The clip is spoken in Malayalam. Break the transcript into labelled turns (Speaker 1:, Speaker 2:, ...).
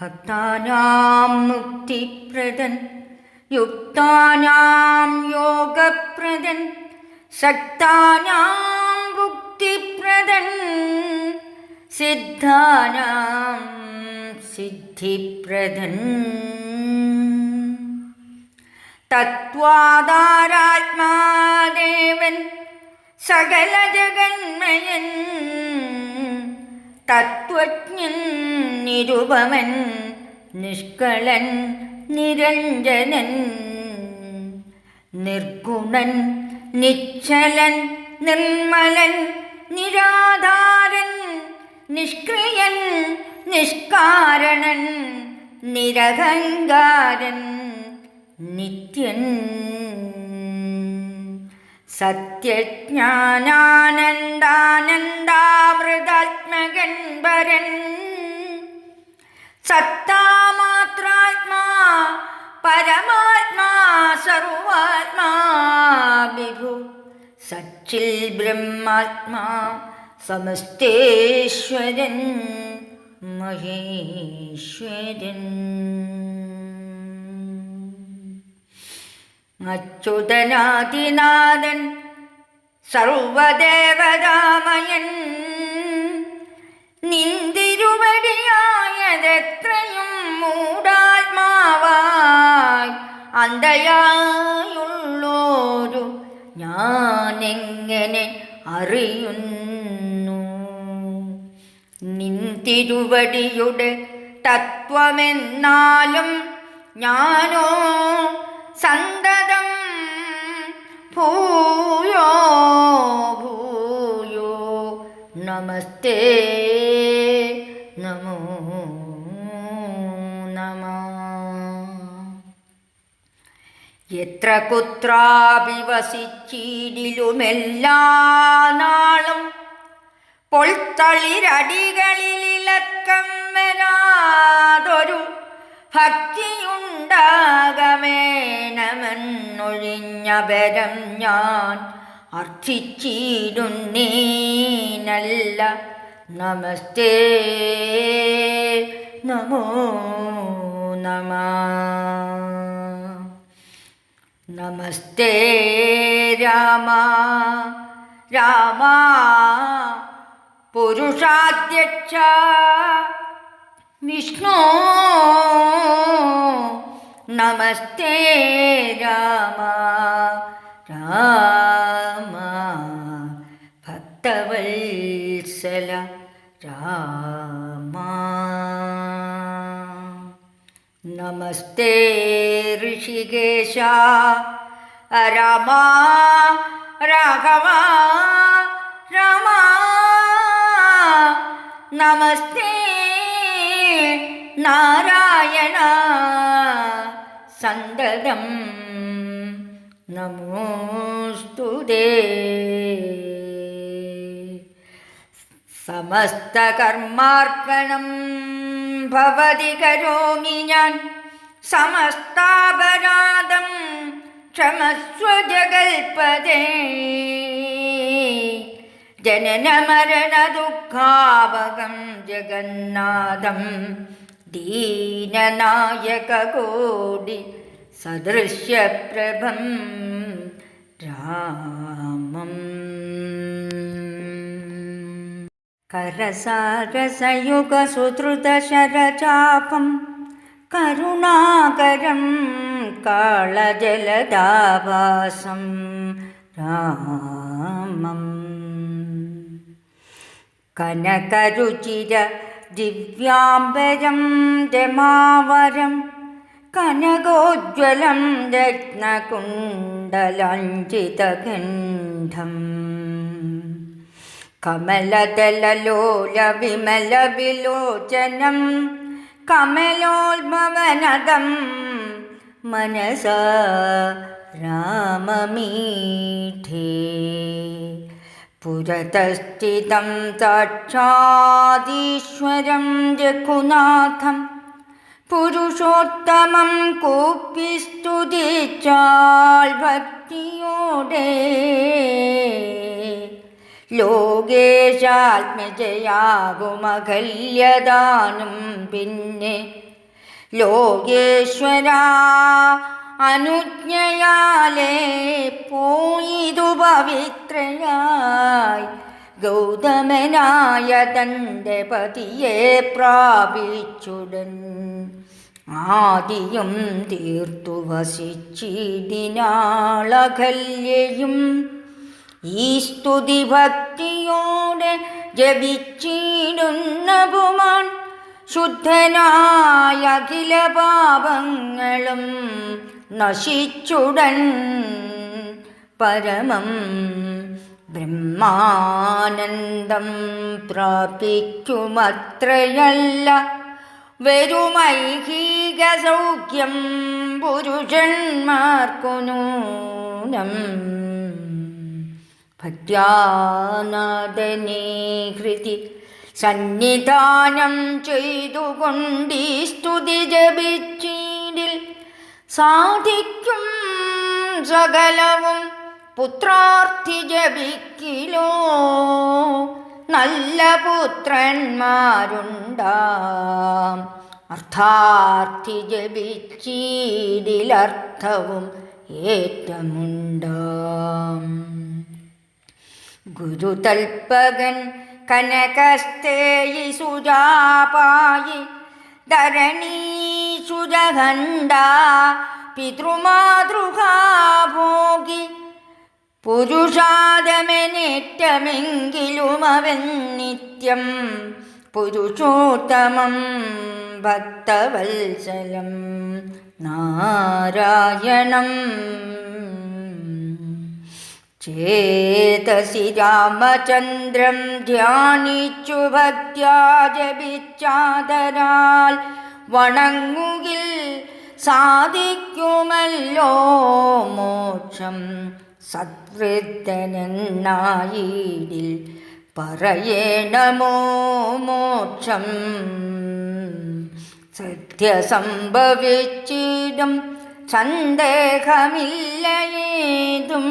Speaker 1: ഭക്താനാം മുക്തിപ്രദൻ യുക്താനാം യോഗപ്രദൻ ശക്താനാം ഭുക്തിപ്രദൻ സിദ്ധാനാം സിദ്ധിപ്രദൻ. തത്വാധാരാത്മാദേവൻ സകല ജഗന്മയൻ തത്വജ്ഞൻ നിരുപമൻ നിഷ്കളൻ നിരഞ്ജനൻ. നിർഗുണൻ നിശ്ചലൻ നിർമ്മലൻ നിരാധാരൻ. നിഷ്ക്രിയൻ നിഷ്കാരണൻ. നിരഹങ്കാരൻ നിത്യൻ. സത്യജ്ഞാനാനന്ദാനന്ദാമൃതാത്മകൻ സച്ചിൽ ബ്രഹ്മാത്മാ സമസ്തേശ്വരൻ മഹേശ്വരൻ. അച്യുതനാദിനാഥൻ സർവദേവരാമയൻ നിന്തിരുവടിയായതെത്രയും മൂടാത്മാവായി അന്തയായുള്ളോരു ഞാനെങ്ങനെ അറിയുന്നു? നിൻ തിരുവടിയുടെ തത്വമെന്നാലും ഞാനോ സന്തതം എത്ര കുത്രാപി വസിച്ചീടിലുമെല്ലാ നാളും പൊൾത്തളിരടികളിലിളക്കം വരാതൊരു ഭക്തിയുണ്ടാകമേണമെന്നൊഴിഞ്ഞപരം ഞാൻ അർത്ഥിച്ചിടുന്നേനല്ല നമസ്തേ നമോ നമ. നമസ്തേ രാമ രാമ പുരുഷാധ്യക്ഷ വിഷ്ണു നമസ്തേ രാമ രാമ ഭക്തവത്സല. നമസ്തേ ഋഷികേശ. രമ രാഘവ രമ. നമസ്തേ നാരായണ. സന്തതം നമോസ്തു സമസ്തകർമാർപ്പണം ഭവതി കരോമി ഞാൻ. സമസ്താപരാധം ക്ഷമസ്വ ജഗൽപദേ ജനനമരണ ദുഃഖാവകം ജഗന്നാഥം ദീനനായകോടി സദൃശ്യപ്രഭം രാമം. കരസാരസയുഗസുധൃതശരചാപം കരുണാകരം കാളജലദാവാസം രാമം. കനകരുചിര ദിവ്യാംബരം രമാവരം. കനകോജ്വലം രത്നകുണ്ടലഞ്ചിതഗന്ധം കമലദലലോലവിമലവിലോചനം കമലോത്ഭവനദം മനസ രാമമീഠേ. പുരതസ്ഥിതം സാക്ഷാദീശ്വരം രഘുനാഥം പുരുഷോത്തമം കൂപ്പി സ്തുതിച്ചാൽ ഭക്തിയോടെ. ലോകേശാത്മജയാകുമകല്യദാനം പിന്നെ. ലോകേശ്വര അനുജ്ഞയാലേ പോയിതു പവിത്രയായി. ഗൗതമനായ തന്റെ പതിയെ പ്രാപിച്ചുടൻ ആദിയും തീർത്തു വസിച്ചിടിനാളകല്യയും ഈ സ്തുതി ഭക്തിയോടെ ജപിച്ചിടുന്ന പുമാൻ ശുദ്ധനായ അഖില പാപങ്ങളും നശിച്ചുടൻ പരമം ബ്രഹ്മാനന്ദം പ്രാപിക്കുമത്രയല്ല. വരുമൈഹീക സൗഖ്യം പുരുഷന്മാർക്കു നൂനം ഭക്യാനാദനേ ഹൃതി സന്നിധാനം ചെയ്തുകൊണ്ടീ സ്തുതി ജപിച്ചീടിൽ സാധിക്കും സകലവും പുത്രാർത്ഥി ജപിക്കിലോ. നല്ല പുത്രന്മാരുണ്ടാം. അർത്ഥാർത്ഥി ജപിച്ചീടിലർത്ഥവും ഏറ്റമുണ്ടാം. ഗുരുതൽപകൻ കനകസ്തേയി സുജാപായി ധരണീസുരഖണ്ഡ പിതൃമാതൃകാഭോഗി. പുരുഷാദമനേറ്റമെങ്കിലും അവൻ നിത്യം പുരുഷോത്തമം ഭക്തവത്സലം നാരായണം. ചേതസി രാമചന്ദ്രം ധ്യാനിച്ചു ഭക്യാ ജപിച്ചാതരാൽ വണങ്ങുകിൽ സാധിക്കുമല്ലോ മോക്ഷം സത്വൃത്തനെന്നായിടിൽ പറയണമോ മോക്ഷം? സത്യസംഭവിച്ചിടും സന്ദേഹമില്ല ഏതും